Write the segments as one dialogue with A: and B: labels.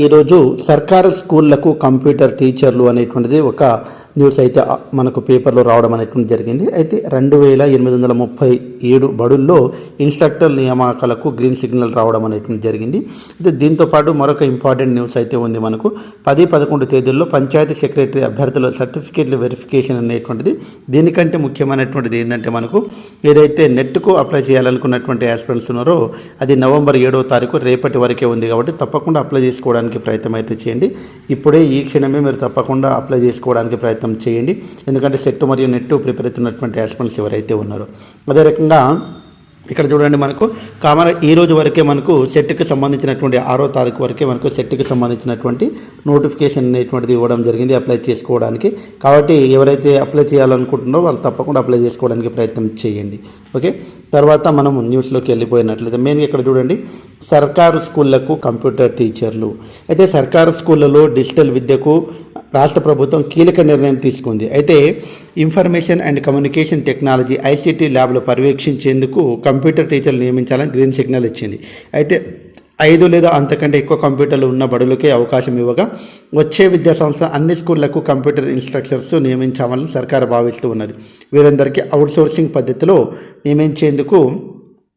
A: ఈరోజు సర్కారు స్కూళ్ళకు కంప్యూటర్ టీచర్లు అనేటువంటిది ఒక న్యూస్ అయితే మనకు పేపర్లో రావడం అనేటువంటి జరిగింది. అయితే రెండు వేల ఎనిమిది వందల ముప్పై ఏడు బడుల్లో ఇన్స్ట్రక్టర్ నియామకాలకు గ్రీన్ సిగ్నల్ రావడం అనేటువంటి జరిగింది. అయితే దీంతో పాటు మరొక ఇంపార్టెంట్ న్యూస్ అయితే ఉంది మనకు. పది పదకొండు తేదీల్లో పంచాయతీ సెక్రటరీ అభ్యర్థుల సర్టిఫికేట్ల వెరిఫికేషన్ అనేటువంటిది. దీనికంటే ముఖ్యమైనటువంటిది ఏంటంటే మనకు ఏదైతే నెట్కు అప్లై చేయాలనుకున్నటువంటి యాస్పిరెంట్స్ ఉన్నారో అది నవంబర్ ఏడవ తారీఖు రేపటి వరకే ఉంది కాబట్టి తప్పకుండా అప్లై చేసుకోవడానికి ప్రయత్నం అయితే చేయండి. ఇప్పుడే ఈ క్షణమే మీరు తప్పకుండా అప్లై చేసుకోవడానికి ప్రయత్నం ప్రయత్నం చేయండి. ఎందుకంటే సెట్ మరియు నెట్ ప్రిపేర్ అవుతున్నటువంటి యాస్పిరెంట్స్ ఎవరైతే ఉన్నారో. అదే రకంగా ఇక్కడ చూడండి మనకు కామర ఈ రోజు వరకే మనకు సెట్కి సంబంధించినటువంటి ఆరో తారీఖు వరకే మనకు సెట్కి సంబంధించినటువంటి నోటిఫికేషన్ అనేటువంటిది ఇవ్వడం జరిగింది అప్లై చేసుకోవడానికి. కాబట్టి ఎవరైతే అప్లై చేయాలనుకుంటున్నారో వాళ్ళు తప్పకుండా అప్లై చేసుకోవడానికి ప్రయత్నం చేయండి. ఓకే? తర్వాత మనం న్యూస్లోకి వెళ్ళిపోయినట్లయితే మెయిన్గా ఇక్కడ చూడండి సర్కారు స్కూళ్ళకు కంప్యూటర్ టీచర్లు. అయితే సర్కారు స్కూళ్ళలో డిజిటల్ విద్యకు రాష్ట్ర ప్రభుత్వం కీలక నిర్ణయం తీసుకుంది. అయితే information and communication technology ICT ల్యాబ్లు పర్యవేక్షించేందుకు కంప్యూటర్ టీచర్లు నియమించాలని గ్రీన్ సిగ్నల్ ఇచ్చింది. అయితే ఐదు లేదా అంతకంటే ఎక్కువ కంప్యూటర్లు ఉన్న బడులకే అవకాశం ఇవ్వగా వచ్చే విద్యా సంస్థ అన్ని స్కూళ్ళకు కంప్యూటర్ ఇన్స్ట్రక్టర్స్ నియమించామని సర్కారు భావిస్తూ ఉన్నది. వీరందరికీ అవుట్సోర్సింగ్ పద్ధతిలో నియమించేందుకు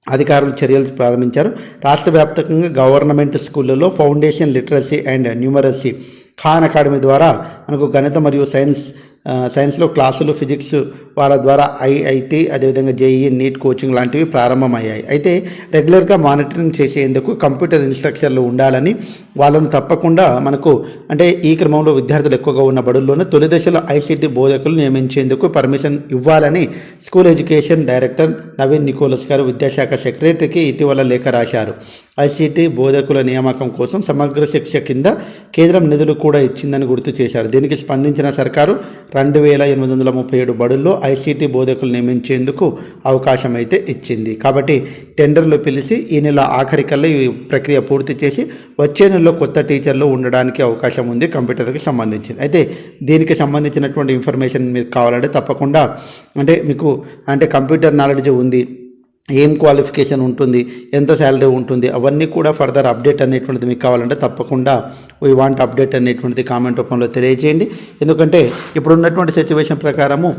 A: అధికారులు చర్యలు ప్రారంభించారు. రాష్ట్ర వ్యాప్తంగా గవర్నమెంట్ స్కూళ్ళలో foundation literacy and numeracy Khan Academy ద్వారా మనకు గణిత మరియు సైన్స్ సైన్స్లో క్లాసులు ఫిజిక్స్ వాళ్ళ ద్వారా ఐఐటి అదేవిధంగా జేఈ నీట్ కోచింగ్ లాంటివి ప్రారంభమయ్యాయి. అయితే రెగ్యులర్గా మానిటరింగ్ చేసేందుకు కంప్యూటర్ ఇన్స్ట్రక్చర్లు ఉండాలని వాళ్ళను తప్పకుండా మనకు అంటే ఈ క్రమంలో విద్యార్థులు ఎక్కువగా ఉన్న బడుల్లోనే తొలి దశలో ఐసీటీ బోధకులు నియమించేందుకు పర్మిషన్ ఇవ్వాలని school education director Naveen Nicholas garu విద్యాశాఖ సెక్రటరీకి ఇటీవల లేఖ రాశారు. ఐసీటీ బోధకుల నియామకం కోసం సమగ్ర శిక్ష కింద కేంద్రం నిధులు కూడా ఇచ్చిందని గుర్తు చేశారు. దీనికి స్పందించిన సర్కారు రెండు వేల ఎనిమిది వందల ముప్పై ఏడు బడుల్లో ఐసీటీ బోధకులు నియమించేందుకు అవకాశం అయితే ఇచ్చింది. కాబట్టి టెండర్లు పిలిచి ఈ నెల ఆఖరికల్లా ఈ ప్రక్రియ పూర్తి చేసి వచ్చే నెలలో కొత్త టీచర్లు ఉండడానికి అవకాశం ఉంది కంప్యూటర్కి సంబంధించింది. అయితే దీనికి సంబంధించినటువంటి ఇన్ఫర్మేషన్ మీకు కావాలంటే తప్పకుండా అంటే మీకు అంటే కంప్యూటర్ నాలెడ్జ్ ఉంది ఏం క్వాలిఫికేషన్ ఉంటుంది ఎంత శాలరీ ఉంటుంది అవన్నీ కూడా ఫర్దర్ అప్డేట్ అనేటువంటిది మీకు కావాలంటే తప్పకుండా వీ వాంట్ అప్డేట్ అనేటువంటిది కామెంట్ రూపంలో తెలియజేయండి. ఎందుకంటే ఇప్పుడు ఉన్నటువంటి సిచ్యువేషన్ ప్రకారము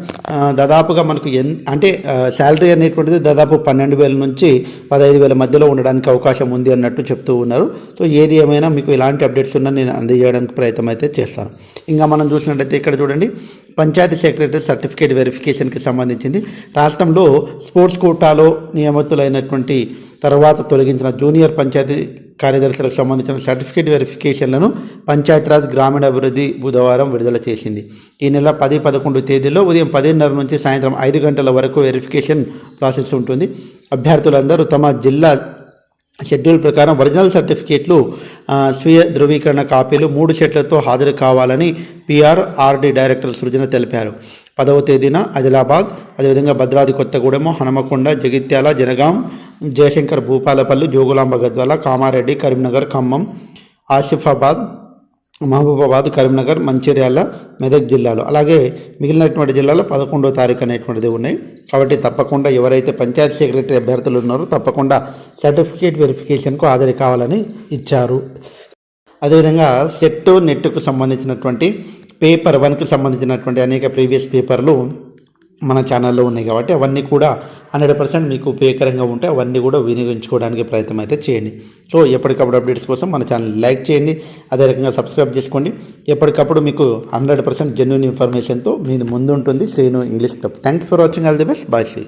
A: దాదాపుగా మనకు ఎన్ అంటే శాలరీ అనేటువంటిది దాదాపు పన్నెండు వేల నుంచి పదహైదు వేల మధ్యలో ఉండడానికి అవకాశం ఉంది అన్నట్టు చెప్తూ ఉన్నారు. సో ఏది ఏమైనా మీకు ఇలాంటి అప్డేట్స్ ఉన్నా నేను అందజేయడానికి ప్రయత్నం అయితే చేస్తాను. ఇంకా మనం చూసినట్టయితే ఇక్కడ చూడండి పంచాయతీ సెక్రటరీ సర్టిఫికేట్ వెరిఫికేషన్కి సంబంధించింది. రాష్ట్రంలో స్పోర్ట్స్ కోటాలో నియమితులైనటువంటి తర్వాత తొలగించిన జూనియర్ పంచాయతీ కార్యదర్శులకు సంబంధించిన సర్టిఫికేట్ వెరిఫికేషన్లను పంచాయతీరాజ్ గ్రామీణాభివృద్ధి బుధవారం విడుదల చేసింది. ఈ నెల పది పదకొండు తేదీల్లో ఉదయం పదిన్నర నుంచి సాయంత్రం ఐదు గంటల వరకు వెరిఫికేషన్ ప్రాసెస్ ఉంటుంది. అభ్యర్థులందరూ తమ జిల్లా షెడ్యూల్ ప్రకారం ఒరిజినల్ సర్టిఫికేట్లు స్వీయ ధృవీకరణ కాపీలు మూడు సెట్లతో హాజరు కావాలని పిఆర్ఆర్డి డైరెక్టర్ సృజన తెలిపారు. పదవ తేదీన ఆదిలాబాద్ అదేవిధంగా భద్రాద్రి కొత్తగూడెం హనుమకొండ జగిత్యాల జనగాం జయశంకర్ భూపాలపల్లి జోగులాంబ గద్వాల కామారెడ్డి కరీంనగర్ ఖమ్మం ఆసిఫాబాద్ మహబూబాబాద్ కరీంనగర్ మంచిర్యాల మెదక్ జిల్లాలో. అలాగే మిగిలినటువంటి జిల్లాలో పదకొండో తారీఖు అనేటువంటిది ఉన్నాయి. కాబట్టి తప్పకుండా ఎవరైతే పంచాయతీ సెక్రటరీ అభ్యర్థులు ఉన్నారో తప్పకుండా సర్టిఫికేట్ వెరిఫికేషన్కు హాజరు కావాలని ఇచ్చారు. అదేవిధంగా సెట్ నెట్కు సంబంధించినటువంటి పేపర్ వన్కి సంబంధించినటువంటి అనేక ప్రీవియస్ పేపర్లు మన ఛానల్లో ఉన్నాయి కాబట్టి అవన్నీ కూడా హండ్రెడ్ పర్సెంట్ మీకు ఉపయోగకరంగా ఉంటే అవన్నీ కూడా వినియోగించుకోవడానికి ప్రయత్నం అయితే చేయండి. సో ఎప్పటికప్పుడు అప్డేట్స్ కోసం మన ఛానల్ లైక్ చేయండి. అదే రకంగా సబ్స్క్రైబ్ చేసుకోండి. ఎప్పటికప్పుడు మీకు హండ్రెడ్ పర్సెంట్ జెన్యున్ ఇన్ఫర్మేషన్తో మీ ముందు ఉంటుంది Srinu English club thanks for watching all the best bye Sri